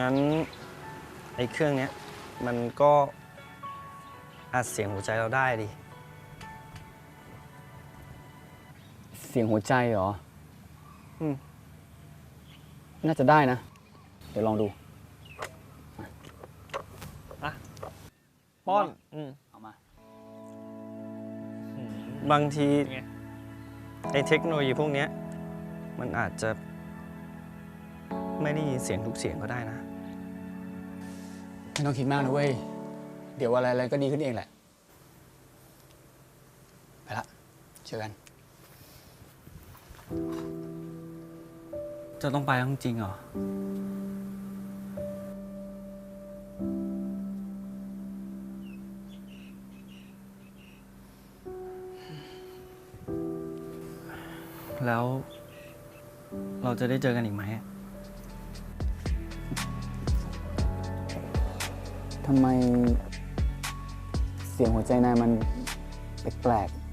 งั้นไอ้เครื่องเนี้ยมันก็อัดเสียงหัวใจเราได้ดิ เสียงหัวใจเหรอ อืม น่าจะได้นะ เดี๋ยวลองดู ป้อน อืม เอามา บางทีเป็นไงไอ้เทคโนโลยีพวกเนี้ยมันอาจจะ ไม่ได้ยินเสียงทุกเสียงก็ได้นะ ไม่ต้องคิดมากนะเว้ย เดี๋ยวอะไรอะไรก็ดีขึ้นเองแหละ ไปละ เจอกัน จะต้องไปจริงๆเหรอ แล้วเราจะได้เจอกันอีกไหม ทำไมเสียงหัวใจนายมันแปลกๆ